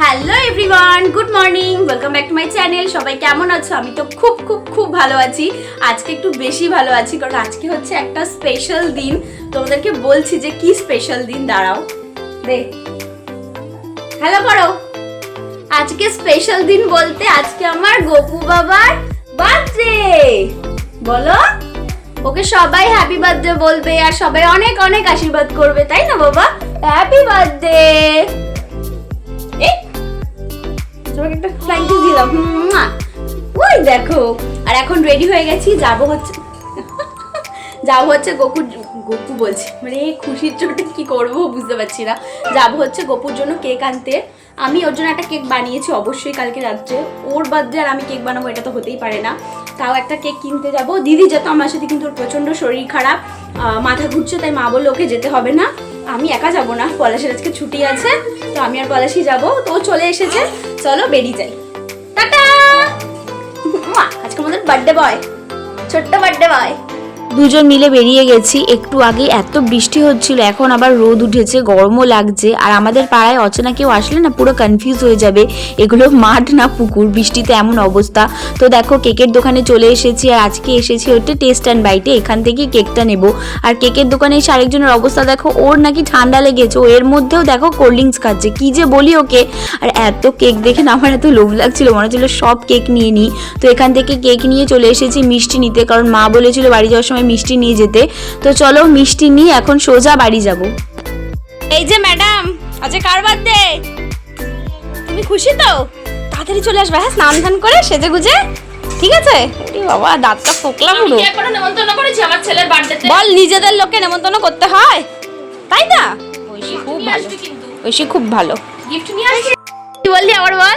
Hello everyone, good morning, welcome back to my channel, সবাই কেমন আছো? আমি তো খুব খুব খুব ভালো আছি। আজকে একটু বেশি ভালো আছি, কারণ আজকে হচ্ছে একটা স্পেশাল দিন। তোমাদেরকে বলছি যে কি স্পেশাল দিন, দাঁড়াও। দে। হ্যালো করো। আজকে স্পেশাল দিন বলতে আজকে আমার গোপু বাবার বার্থডে বলো? ওকে সবাই হ্যাপি বার্থডে বলবে আর সবাই অনেক অনেক আশীর্বাদ করবে, তাই না বাবা? হ্যাপি বার্থডে তোমাকে একটা ইউ দিলাম। ওই দেখো। আর এখন রেডি হয়ে গেছি, যাব হচ্ছে যাব হচ্ছে গোপুর গোপু বলছি মানে খুশির চোটে কি করব বুঝতে পারছি না। যাব হচ্ছে গোপুর জন্য কেক আনতে। আমি ওর জন্য একটা কেক বানিয়েছি অবশ্যই কালকে রাত্রে। ওর বার্থডে আর আমি কেক বানাবো, এটা তো হতেই পারে না। তাও একটা কেক কিনতে যাব। দিদি যেত আমার সাথে কিন্তু ওর প্রচণ্ড শরীর খারাপ মাথা ঘুরছে, তাই মা বলল, ওকে যেতে হবে না। আমি একা যাব না। পলাশের আজকে ছুটি আছে, তো আমি আর পলাশি যাব। তো চলে এসেছে। চলো বেরিয়ে যাই। টাটা! আজকে আমাদের বার্থডে বয় ছোট্ট বার্থডে বয় দুজন মিলে বেরিয়ে গেছি। একটু আগে এত বৃষ্টি হচ্ছিল, এখন আবার রোদ উঠেছে, গরমও লাগছে। আর আমাদের পাড়ায় অচেনা কেউ আসলে না পুরো কনফিউজ হয়ে যাবে। এগুলো মাঠ না পুকুর, বৃষ্টিতে এমন অবস্থা। তো দেখো, কেকের দোকানে চলে এসেছি আর আজকে এসেছি হচ্ছে টেস্ট অ্যান্ড বাইটে এখান থেকে কেকটা নেব। আর কেকের দোকানে এসে আরেকজনের অবস্থা দেখো, ওর নাকি ঠান্ডা লেগেছে। ও এর মধ্যেও দেখো কোল্ড ড্রিঙ্কস খাচ্ছে। কী যে বলি ওকে? আর এত কেক দেখে না আমার এত লোভ লাগছিল, মনে হচ্ছিল সব কেক নিয়ে নিই। তো এখান থেকে কেক নিয়ে চলে এসেছি মিষ্টি নিতে। কারণ মা বলেছিল বাড়ি যাওয়ার সময় মিষ্টি নিয়ে যেতে। তো চলো মিষ্টি নিয়ে এখন সোজা বাড়ি যাব। এই যে ম্যাডাম আজকে কার বার্থডে? তুমি খুশি তো? তাড়াতাড়ি চলে আসবে হ্যাঁ স্নান ধান করে সেজে গুজে। ঠিক আছে? বাবা দাঁতটা ফোকলা পুরো। নেমন্তন্ন করেছি? আমার ছেলের বার্থডেতে বল নিজেদের লোককে নেমন্তন্ন করতে হয়? তাই না? ঐশী খুব ভালো। ঐশী খুব ভালো। গিফট নিয়ে আসবি? কি বললি আবার বল?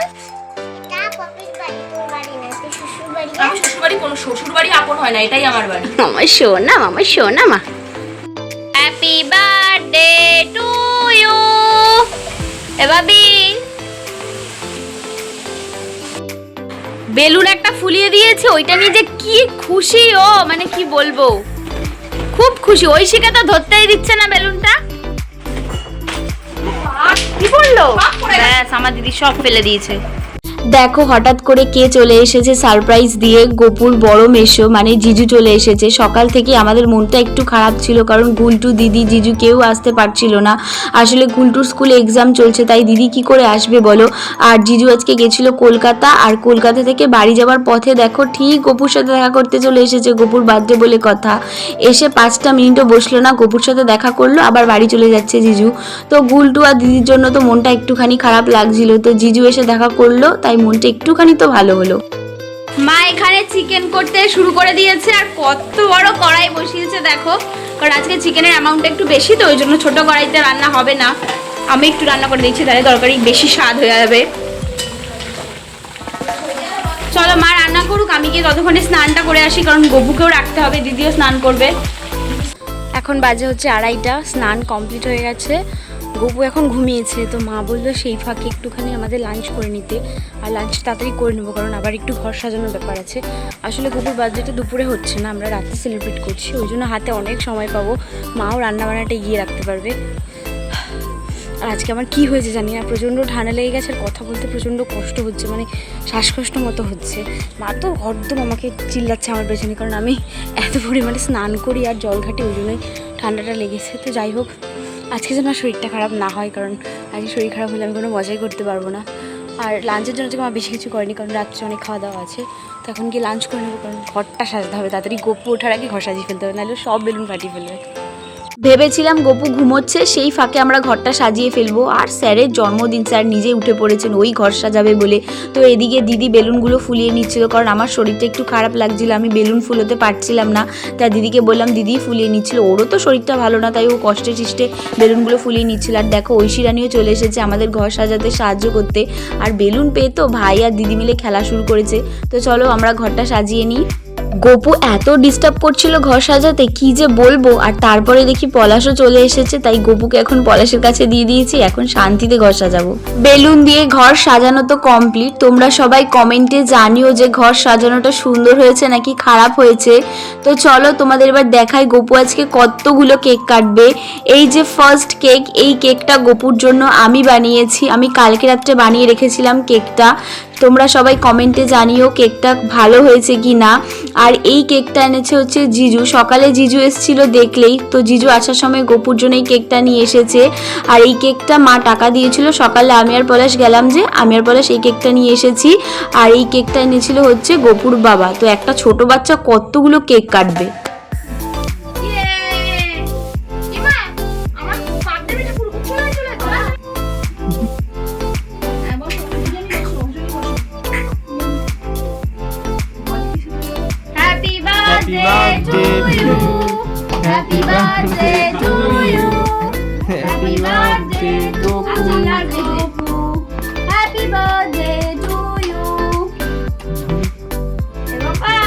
আমি শ্বশুর বাড়ি কোনো শ্বশুর বাড়ি আপন হয় না এটাই আমার বাড়ি। আমার শোনা আমার শোনা মা। হ্যাপি বার্থডে টু ইউ এ বাবি বেলুন একটা ফুলিয়ে দিয়েছে ওইটা নিয়ে যে কি খুশি ও মানে কি বলব? খুব খুশি ঐশিকা তো ধরতেই দিচ্ছে না বেলুনটা। কি বলল? ব্যাস আমার দিদি সব ফেলে দিয়েছে। দেখো হঠাৎ করে কে চলে এসেছে সারপ্রাইজ দিয়ে, গোপুর, বড় মেশো মানে জিজু চলে এসেছে। সকাল থেকে আমাদের মনটা একটু খারাপ ছিল, কারণ গুলটু, দিদি, জিজু কেউ আসতে পারছিল না। আসলে গুলটুর স্কুলে এক্সাম চলছে, তাই দিদি কি করে আসবে বলো? আর জিজু আজকে গেছিল কলকাতা, আর কলকাতা থেকে বাড়ি যাওয়ার পথে দেখো ঠিক গোপুর সাথে দেখা করতে চলে এসেছে, গোপুর বার্থডে বলে কথা। এসে পাঁচটা মিনিটও বসল না, গোপুর সাথে দেখা করল, আবার বাড়ি চলে যাচ্ছে জিজু। তো গুলটু আর দিদির জন্য তো মনটা একটুখানি খারাপ লাগছিল। তো জিজু এসে দেখা করল, তাই মনটা একটুখানি তো ভালো হলো। মা এখানে চিকেন করতে শুরু করে দিয়েছে আর কত বড় কড়াই বসিয়েছে দেখো। কারণ আজকে চিকেনের অ্যামাউন্টটা একটু বেশি তো, ওই জন্য ছোটো কড়াইতে রান্না হবে না। আমি একটু রান্না করে দিচ্ছি, তাহলে তরকারি বেশি স্বাদ হয়ে যাবে। চলো মা রান্না করুক, আমি গিয়ে ততক্ষণে স্নানটা করে আসি, কারণ গবুকেও রাখতে হবে, দিদিও স্নান করবে। এখন বাজে হচ্ছে আড়াইটা, স্নান কমপ্লিট হয়ে গেছে। গপু এখন ঘুমিয়েছে, তো মা বলল সেই ফাঁকে একটুখানি আমাদের লাঞ্চ করে নিতে। আর লাঞ্চ তাড়াতাড়ি করে নেব, কারণ আবার একটু ঘর সাজানোর ব্যাপার আছে। আসলে গপুর বার্থডেটা দুপুরে হচ্ছে না, আমরা রাতে সেলিব্রেট করছি। ওই জন্য হাতে অনেক সময় পাবো, মাও রান্নাবান্নাটা এগিয়ে রাখতে পারবে। আর আজকে আমার কী হয়েছে জানি না, প্রচণ্ড ঠান্ডা লেগে গেছে, আর কথা বলতে প্রচণ্ড কষ্ট হচ্ছে মানে শ্বাসকষ্ট মতো হচ্ছে। মা তো হরদম আমাকে চিল্লাচ্ছে আমার পেছনে, কারণ আমি এত পরিমাণে স্নান করি আর জল ঘাটি, ওই জন্যই ঠান্ডাটা লেগেছে। তো যাই হোক আজকে যেন শরীরটা খারাপ না হয়, কারণ আজকে শরীর খারাপ হলে আমি কোনো মজাই করতে পারব না। আর লাঞ্চের জন্য থেকে আমার বেশি কিছু করেনি, কারণ রাত্রে অনেক খাওয়া দাওয়া আছে। তখন গিয়ে লাঞ্চ করে নেব, কারণ ঘরটা সাজাতে হবে। তাড়াতাড়ি গোপু ওঠার আগে ঘর সাজিয়ে ফেলতে হবে, নাহলে সব বেলুন ফাটিয়ে ফেলবে। ভেবেছিলাম গপু ঘুমোচ্ছে, সেই ফাঁকে আমরা ঘরটা সাজিয়ে ফেলব। আর স্যারের জন্মদিন, স্যার নিজে উঠে পড়েছেন, ওই ঘর সাজাবে বলে। তো এদিকে দিদি বেলুনগুলো ফুলিয়ে নিচ্ছিল, কারণ আমার শরীরটা একটু খারাপ লাগছিল, আমি বেলুন ফুলোতে পারছিলাম না। তাই দিদিকে বললাম, দিদি ফুলিয়ে নিচ্ছিল। ওরও তো শরীরটা ভালো না, তাই ও কষ্টে চিষ্টে বেলুনগুলো ফুলিয়ে নিচ্ছিল। আর দেখো, ঐশী রানীও চলে এসেছে আমাদের ঘর সাজাতে সাহায্য করতে। আর বেলুন পেয়ে তো ভাই আর দিদি মিলে খেলা শুরু করেছে। তো চলো আমরা ঘরটা সাজিয়ে নিই। গোপু এত ডিস্টার্ব করছিল ঘর সাজাতে, কি যে বলব? আর তারপরে দেখি পলাশও চলে এসেছে, তাই গোপুকে এখন পলাশের কাছে দিয়ে দিয়েছি, এখন শান্তিতে ঘর সাজাবো। বেলুন দিয়ে ঘর সাজানো তো কমপ্লিট তোমরা সবাই কমেন্টে জানিও যে ঘর সাজানোটা সুন্দর হয়েছে নাকি খারাপ হয়েছে। তো চলো তোমাদের এবার দেখাই গোপু আজকে কতগুলো কেক কাটবে। এই যে ফার্স্ট কেক এই কেকটা গোপুর জন্য আমি বানিয়েছি। আমি কালকে রাত্রে বানিয়ে রেখেছিলাম কেকটা তোমরা সবাই কমেন্টে জানিও কেকটা ভালো হয়েছে কি না আর এই কেকটা এনেছে হচ্ছে জিজু। সকালে জিজু এসেছিল দেখলেই। তো জিজু আসার সময় গোপুর জন্য এই কেকটা নিয়ে এসেছে। আর এই কেকটা মা টাকা দিয়েছিল। সকালে আমি আর পলাশ গেলাম যে আমি আর পলাশ এই কেকটা নিয়ে এসেছি। আর এই কেকটা এনেছিল হচ্ছে গোপুর বাবা। তো একটা ছোট বাচ্চা কতগুলো কেক কাটবে? Happy birthday to you. Happy birthday to you, Happy birthday to you. Eh, Papa.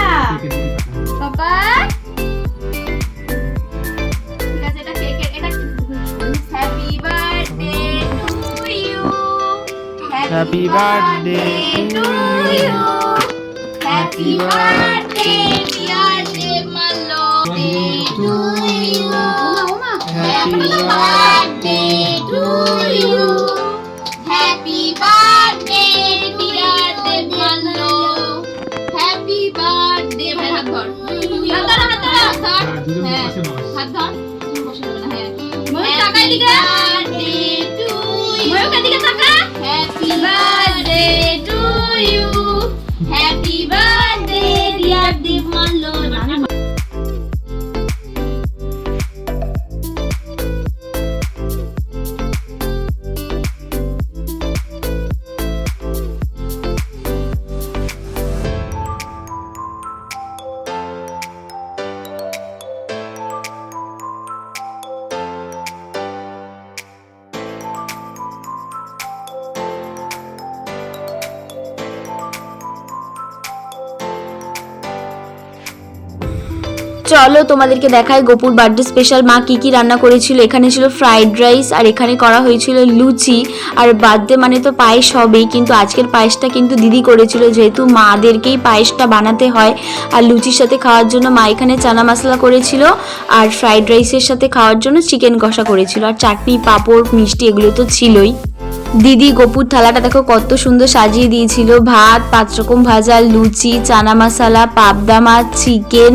Papa. Eh, Happy birthday to you. Happy birthday to you. Happy birthday. To you. Happy birthday to you. Happy birthday, dear Demallo. Happy birthday, ভাই হাত ধর। হাত ধর, হাত ধর, হাত ধর। হ্যাঁ, হাত ধর। বসে যাবে না, হ্যাঁ। ময়ূর তাকা এদিকে। ময়ূর এদিকে তাকা। Happy birthday to you. Happy birthday, চলো, তোমাদেরকে দেখায় গোপুর বার্থডে স্পেশাল মা কি কি রান্না করেছিল। এখানে ছিল ফ্রাইড রাইস আর এখানে করা হয়েছিল লুচি। আর বার্থডে মানে তো পায়েস হবেই, কিন্তু আজকের পায়েসটা কিন্তু দিদি করেছিল, যেহেতু মাদেরকেই পায়েসটা বানাতে হয়। আর লুচির সাথে খাওয়ার জন্য মা এখানে চানা মশলা করেছিল, আর ফ্রাইড রাইসের সাথে খাওয়ার জন্য চিকেন কষা করেছিল। আর চাটনি, পাঁপড়, মিষ্টি এগুলো তো ছিলই। দিদি গোপুর থালাটা দেখো কত সুন্দর সাজিয়ে দিয়েছিল। ভাত, পাঁচ রকম ভাজা, লুচি, চানা মশলা, পাবদা মাছ, চিকেন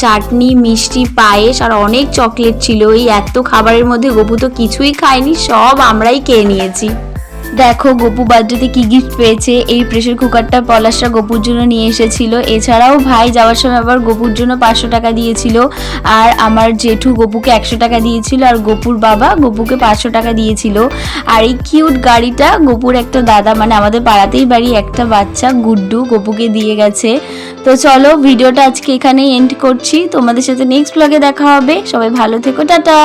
চাটনি, মিষ্টি, পায়েস আর অনেক চকলেট ছিল। এই এত খাবারের মধ্যে গোপু তো কিছুই খায়নি, সব আমরাই খেয়ে নিয়েছি। দেখো, গপু বার্থডেতে কি গিফট পেয়েছে? এই প্রেসার কুকারটা পলাশরা গপুর জন্য নিয়ে এসেছিল। এছাড়াও ভাই যাওয়ার সময় আবার গপুর জন্য পাঁচশো টাকা দিয়েছিল। আর আমার জেঠু গপুকে একশো টাকা দিয়েছিল আর গপুর বাবা গপুকে পাঁচশো টাকা দিয়েছিল। আর এই কিউট গাড়িটা গপুর একটা দাদা মানে আমাদের পাড়াতেই বাড়ি, একটা বাচ্চা গুড্ডু গপুকে দিয়ে গেছে। তো চলো, ভিডিওটা আজকে এখানেই এন্ড করছি। তোমাদের সাথে নেক্সট ব্লগে দেখা হবে। সবাই ভালো থেকো, টাটা!